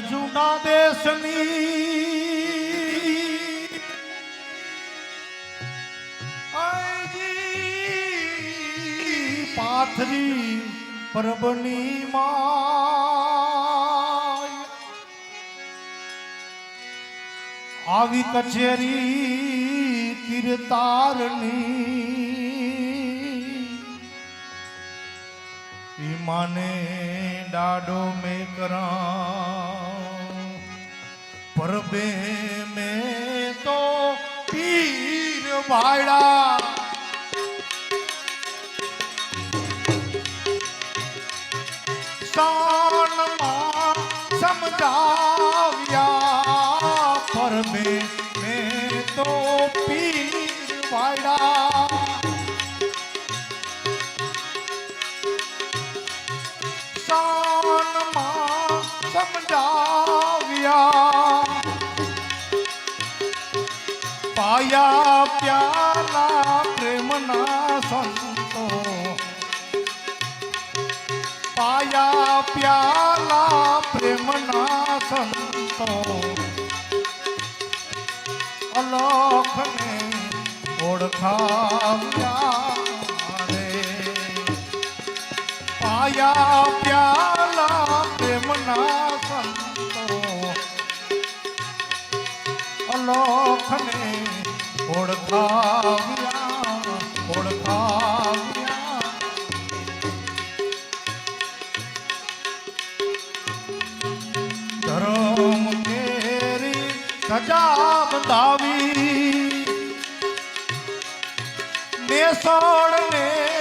જૂના દેશની. પાથરી પ્રભની માય. આવી કચેરી કિરતારની. ઈમાને ડાડો મેં કરા. પરબે મે તો પીર વાળા. શાનમાં પાયા પ્યાલા પ્રેમના સંતો. પાયા પ્યાલા પ્રેમના સંતો. અલખને ઓળખાવ્યા પાયા પ્યાલા પ્રેમના સંતો. અલોખને ઓળખાવ્યા ઓળખાવ્યા. ધરમ કેરી સજા બંધાવી મેસળ ને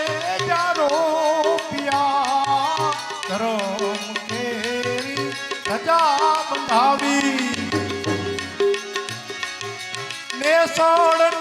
ਸੋੜ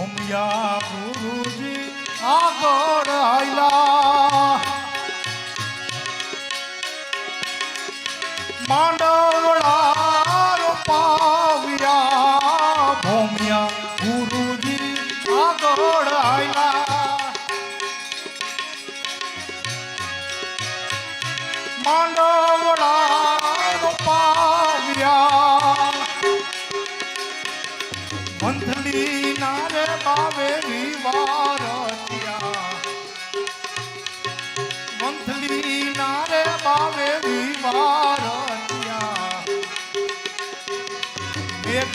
অমিয়া গুরুজি আগর আইলা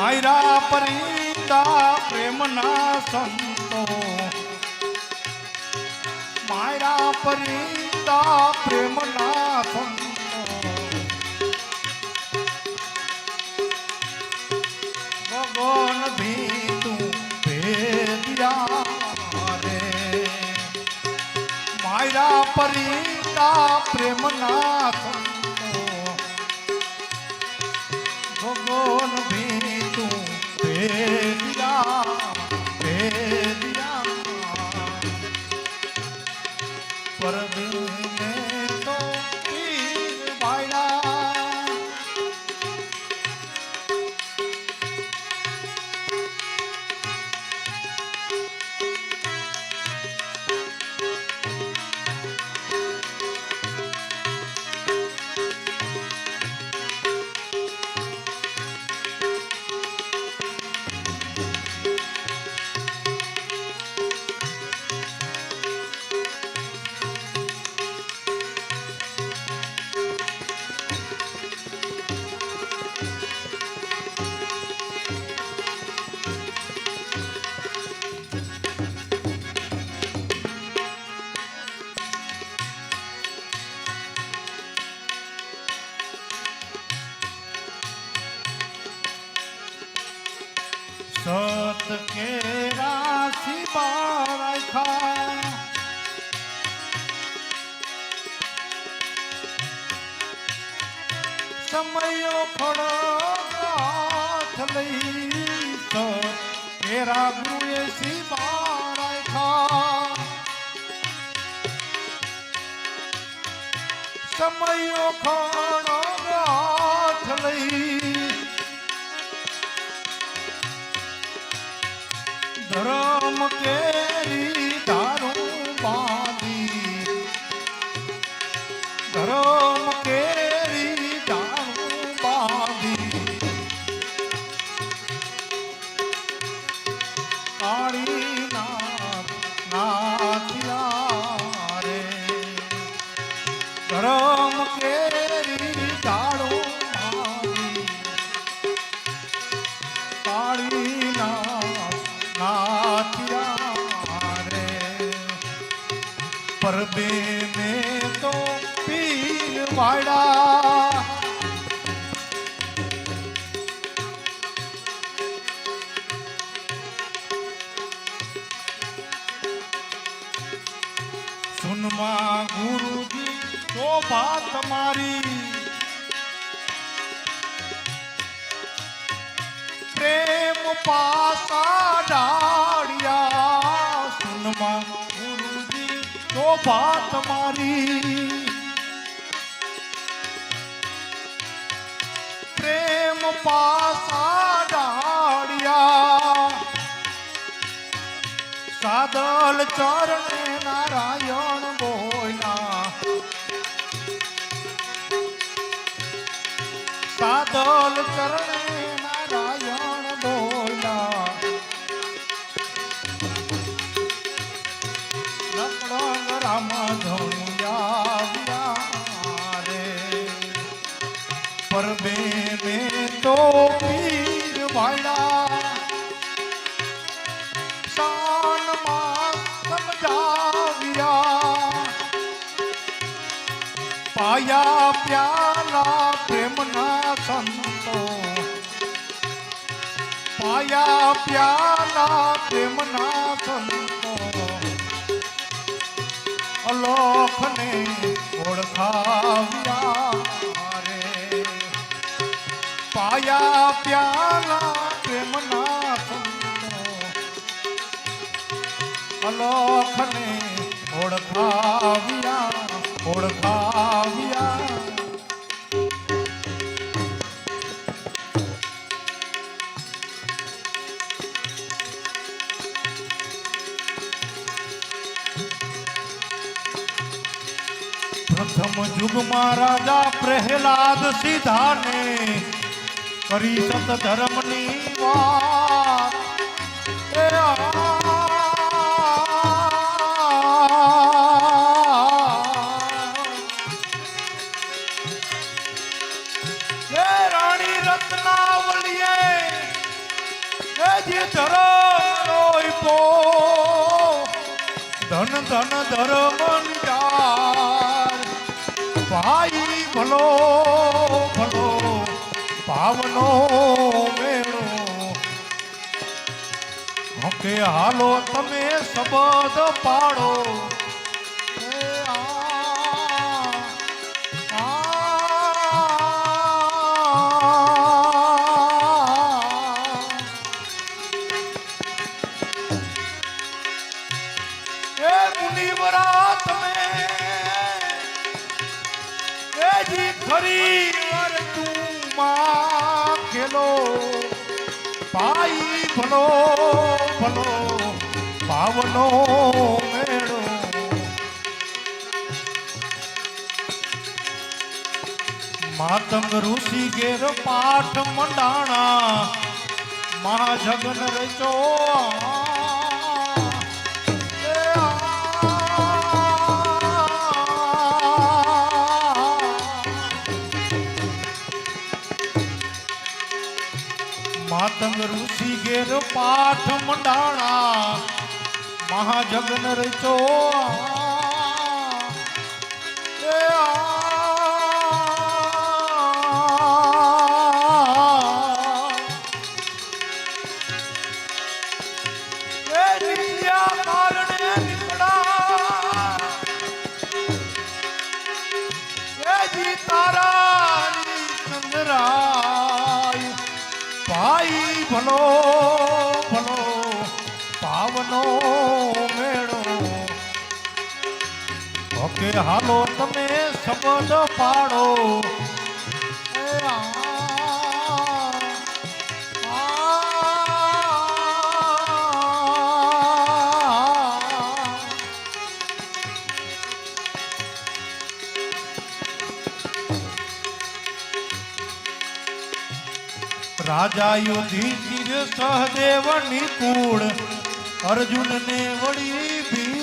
માયરા પરિતા પ્રેમના સંતો. માયરા પરિતા પ્રેમના સંતો. ભેદિયા રાગુએ સી બારખા સમયો ખડો લઈ. ધરમ કેરી ધારું ધરમ ધરમ કેરી કાળી નાથ નાથિયા રે પરબે મેં તો પીર વાડા પાસા ડાળિયા સુનમાં ગુરુજી શોભા તમારી પ્રેમ પાસા ડાળિયા સાદલ ચરણે નારાયણ રામ ધનુયા રે પરબે મેં તો પીર વાળા શાનમાં સમજાવ્યા પાયા પ્યાલા પ્રેમના સંતો, પાયા પ્યાલા પ્રેમના ઓળખાવ્યા રે પાયા પ્યાલા પ્રેમના અલોખને ઓળખાવ્યા ઓળખાવ્યા. પ્રથમ યુગમાં રાજા પ્રહલાદ સીધાને કરી સત ધર્મની વાત. પાઠ મંડાણા મહાજગન રચો. માતંગ ઋષિ ઘેર પાઠ મંડાણા મહાજગન રચો ભલો ભલો પાવનો મેળો. ઓકે હાલો તમે શબ્દ પાડો. રાજા યુધિષ્ઠિર સહદેવ નિકુળ અર્જુન ને વળી ભીમ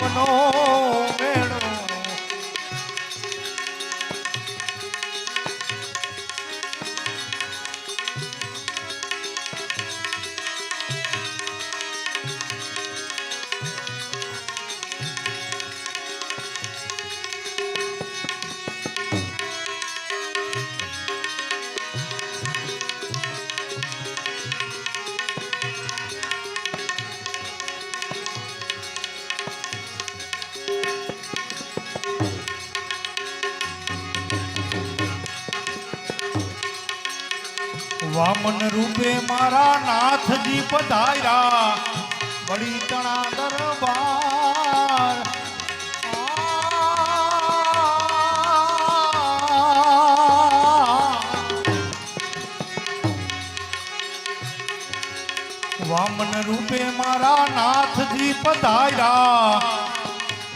પાવનો વામન રૂપે મારા નાથજી પધાર્યા. વળી તણા દરબાર. વામન રૂપે મારા નાથજી પધાર્યા.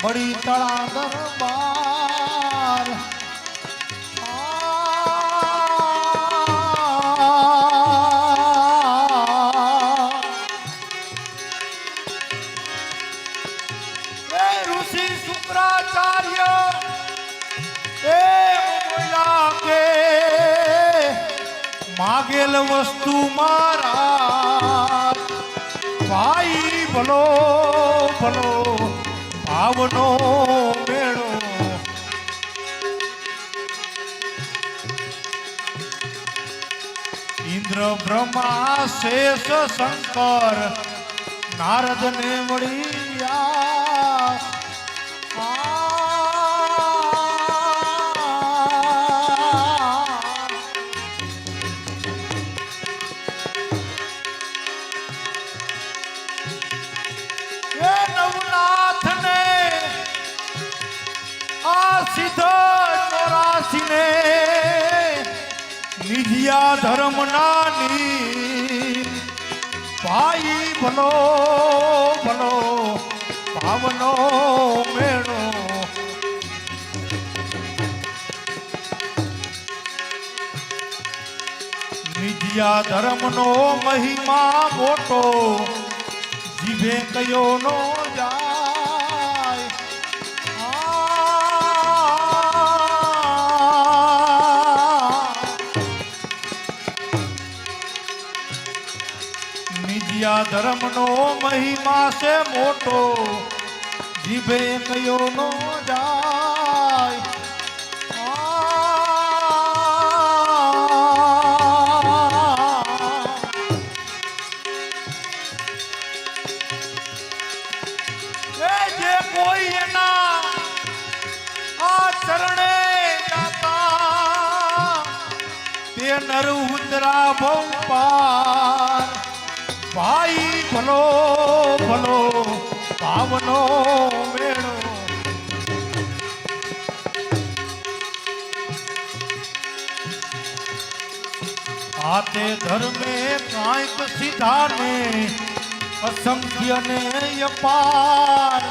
વળી તળા દરબાર. માગેલ વસ્તુ મારા. ભાઈ ભલો ભલો ભાવનો મેળો. ઇન્દ્ર બ્રહ્મા શેષ શંકર નારદ ને મેળો નિજિયા ધર્મનો મહિમા મોટો જીભે કયો નો જાય. નિજિયા ધર્મનો મહિમા છે મોટો જીભે કયો નો જાય. જે કોઈ એના આ ચરણે જાતા, તે નર ઉતરા બહુ ભાઈ ભલો ભલો, ભાવનો આતે ધર્મે કાંઈક સીધાને અસંખ્ય ને અપાર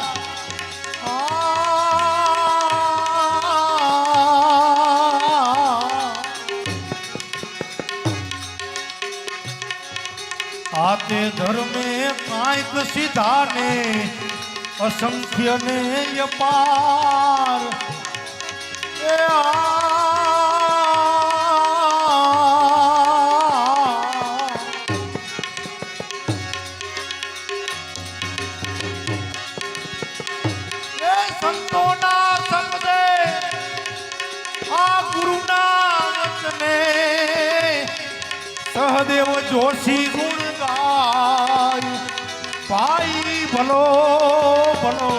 આતે ધર્મે કાંઈક સીધાને અસંખ્ય ને અપાર એ આ ભાઈ ભલો ભલો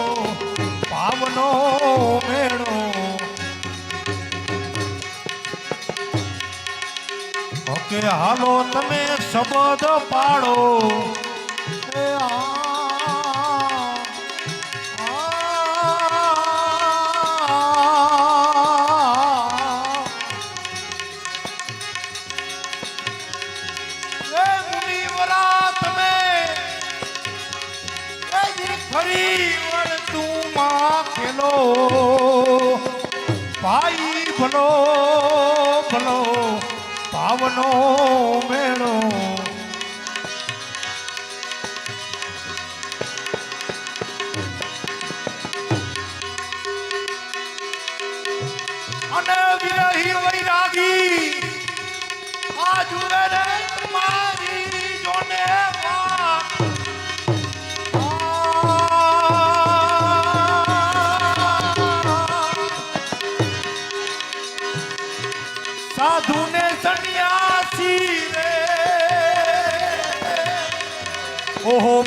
પાવનો મેળો. ઓકે હાલો તમે શબ્દ પાડો. એ ભાઈ ભલો ભલો ભાવનો મેળો.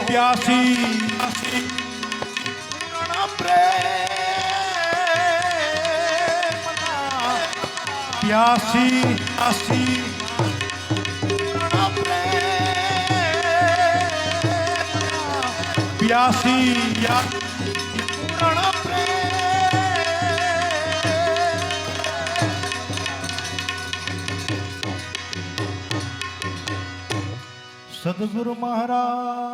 પ્યાસી પ્યાસી પ્યાસી પ્યાસી સદગુરુ મહારાજ